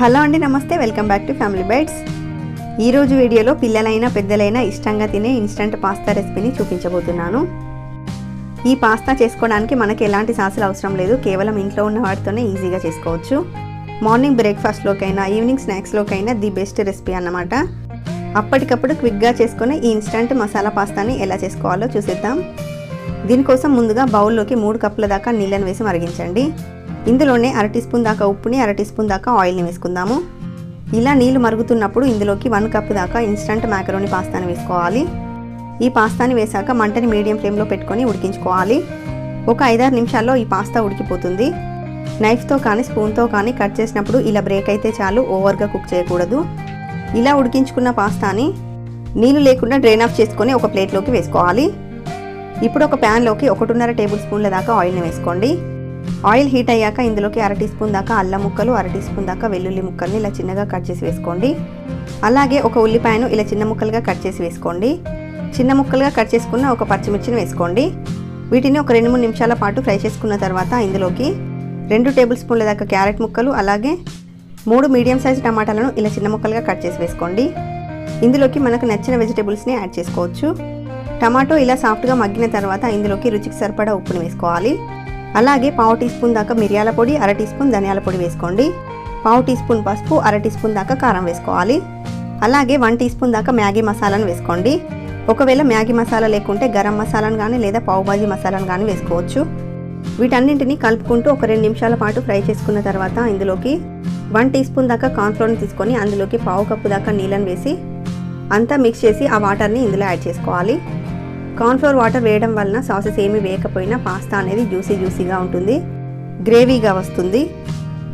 Hello అండి నమస్తే. Welcome back to Family Bytes. ఈరోజు వీడియోలో పిల్లలైనా పెద్దలైనా ఇష్టంగా తినే ఇన్స్టంట్ పాస్తా రెసిపీని చూపించబోతున్నాను. ఈ పాస్తా చేసుకోవడానికి మనకి ఎలాంటి సాసులు అవసరం లేదు. కేవలం ఇంట్లో ఉన్న వాటితోనే ఈజీగా చేసుకోవచ్చు. మార్నింగ్ బ్రేక్ఫాస్ట్లోకైనా ఈవినింగ్ స్నాక్స్లోకైనా ది బెస్ట్ రెసిపీ అన్నమాట. అప్పటికప్పుడు క్విక్గా చేసుకునే ఈ ఇన్స్టంట్ మసాలా పాస్తాని ఎలా చేసుకోవాలో చూసేద్దాం. దీనికోసం ముందుగా బౌల్లోకి మూడు కప్పుల దాకా నీళ్ళను వేసి మరిగించండి. ఇందులోనే అర టీ స్పూన్ దాకా ఉప్పుని అర టీ స్పూన్ దాకా ఆయిల్ని వేసుకుందాము. ఇలా నీళ్ళు మరుగుతున్నప్పుడు ఇందులోకి వన్ కప్ దాకా ఇన్స్టంట్ మ్యాకరోని పాస్తాని వేసుకోవాలి. ఈ పాస్తాని వేశాక మంటని మీడియం ఫ్లేమ్లో పెట్టుకొని ఉడికించుకోవాలి. ఒక ఐదారు నిమిషాల్లో ఈ పాస్తా ఉడికిపోతుంది. నైఫ్తో కానీ స్పూన్తో కానీ కట్ చేసినప్పుడు ఇలా బ్రేక్ అయితే చాలు ఓవర్గా కుక్ చేయకూడదు. ఇలా ఉడికించుకున్న పాస్తాని నీళ్ళు లేకుండా డ్రైన్ ఆఫ్ చేసుకొని ఒక ప్లేట్లోకి వేసుకోవాలి. ఇప్పుడు ఒక ప్యాన్లోకి ఒకటిన్నర టేబుల్ స్పూన్ల దాకా ఆయిల్ని వేసుకోండి. ఆయిల్ హీట్ అయ్యాక ఇందులోకి అర టీ స్పూన్ దాకా అల్లం ముక్కలు అర టీ స్పూన్ దాకా వెల్లుల్లి ముక్కల్ని ఇలా చిన్నగా కట్ చేసి వేసుకోండి. అలాగే ఒక ఉల్లిపాయను ఇలా చిన్న ముక్కలుగా కట్ చేసి వేసుకోండి. చిన్న ముక్కలుగా కట్ చేసుకున్న ఒక పచ్చిమిర్చిని వేసుకోండి. వీటిని ఒక రెండు మూడు నిమిషాల పాటు ఫ్రై చేసుకున్న తర్వాత ఇందులోకి రెండు టేబుల్ స్పూన్ల దాకా క్యారెట్ ముక్కలు అలాగే మూడు మీడియం సైజ్ టమాటాలను ఇలా చిన్న ముక్కలుగా కట్ చేసి వేసుకోండి. ఇందులోకి మనకు నచ్చిన వెజిటేబుల్స్ని యాడ్ చేసుకోవచ్చు. టమాటో ఇలా సాఫ్ట్గా మగ్గిన తర్వాత ఇందులోకి రుచికి సరిపడా ఉప్పుని వేసుకోవాలి. అలాగే పావు టీ స్పూన్ దాకా మిరియాల పొడి అర టీ స్పూన్ ధనియాల పొడి వేసుకోండి. పావు టీ స్పూన్ పసుపు అర టీ స్పూన్ దాకా కారం వేసుకోవాలి. అలాగే వన్ టీ స్పూన్ దాకా మ్యాగీ మసాలాను వేసుకోండి. ఒకవేళ మ్యాగీ మసాలా లేకుంటే గరం మసాలాను కానీ లేదా పావు భాజీ మసాలాను కానీ వేసుకోవచ్చు. వీటన్నింటిని కలుపుకుంటూ ఒక రెండు నిమిషాల పాటు ఫ్రై చేసుకున్న తర్వాత ఇందులోకి వన్ టీ స్పూన్ దాకా కార్న్ఫ్లోర్ని తీసుకొని అందులోకి పావు కప్పు దాకా నీళ్ళని వేసి అంతా మిక్స్ చేసి ఆ వాటర్ని ఇందులో యాడ్ చేసుకోవాలి. కార్న్ఫ్లోర్ వాటర్ వేయడం వలన సాసెస్ ఏమీ వేయకపోయినా పాస్తా అనేది జ్యూసీ జ్యూసీగా ఉంటుంది. గ్రేవీగా వస్తుంది.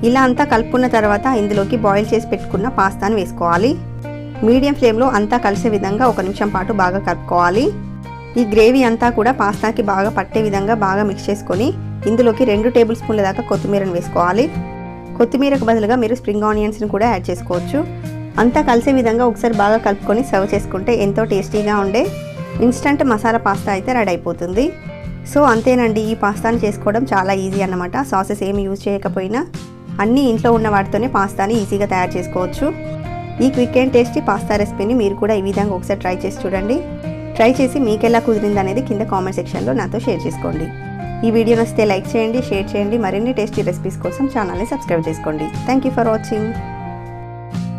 ఇలా అంతా కలుపుకున్న తర్వాత ఇందులోకి బాయిల్ చేసి పెట్టుకున్న పాస్తాని వేసుకోవాలి. మీడియం ఫ్లేమ్లో అంతా కలిసే విధంగా ఒక నిమిషం పాటు బాగా కలుపుకోవాలి. ఈ గ్రేవీ అంతా కూడా పాస్తాకి బాగా పట్టే విధంగా బాగా మిక్స్ చేసుకొని ఇందులోకి రెండు టేబుల్ స్పూన్ల దాకా కొత్తిమీరను వేసుకోవాలి. కొత్తిమీరకు బదులుగా మీరు స్ప్రింగ్ ఆనియన్స్ని కూడా యాడ్ చేసుకోవచ్చు. అంతా కలిసే విధంగా ఒకసారి బాగా కలుపుకొని సర్వ్ చేసుకుంటే ఎంతో టేస్టీగా ఉండే ఇన్స్టంట్ మసాలా పాస్తా అయితే రెడీ అయిపోతుంది. సో అంతేనండి ఈ పాస్తాని చేసుకోవడం చాలా ఈజీ అన్నమాట. సాసెస్ ఏమి యూజ్ చేయకపోయినా అన్నీ ఇంట్లో ఉన్న వాటితోనే పాస్తాని ఈజీగా తయారు చేసుకోవచ్చు. ఈ క్విక్ అండ్ టేస్టీ పాస్తా రెసిపీని మీరు కూడా ఈ విధంగా ఒకసారి ట్రై చేసి చూడండి. ట్రై చేసి మీకు ఎలా కుదిరింది అనేది కింద కామెంట్ సెక్షన్లో నాతో షేర్ చేసుకోండి. ఈ వీడియో నచ్చితే లైక్ చేయండి షేర్ చేయండి మరిన్ని టేస్టీ రెసిపీస్ కోసం ఛానల్ని సబ్స్క్రైబ్ చేసుకోండి. Thank you for watching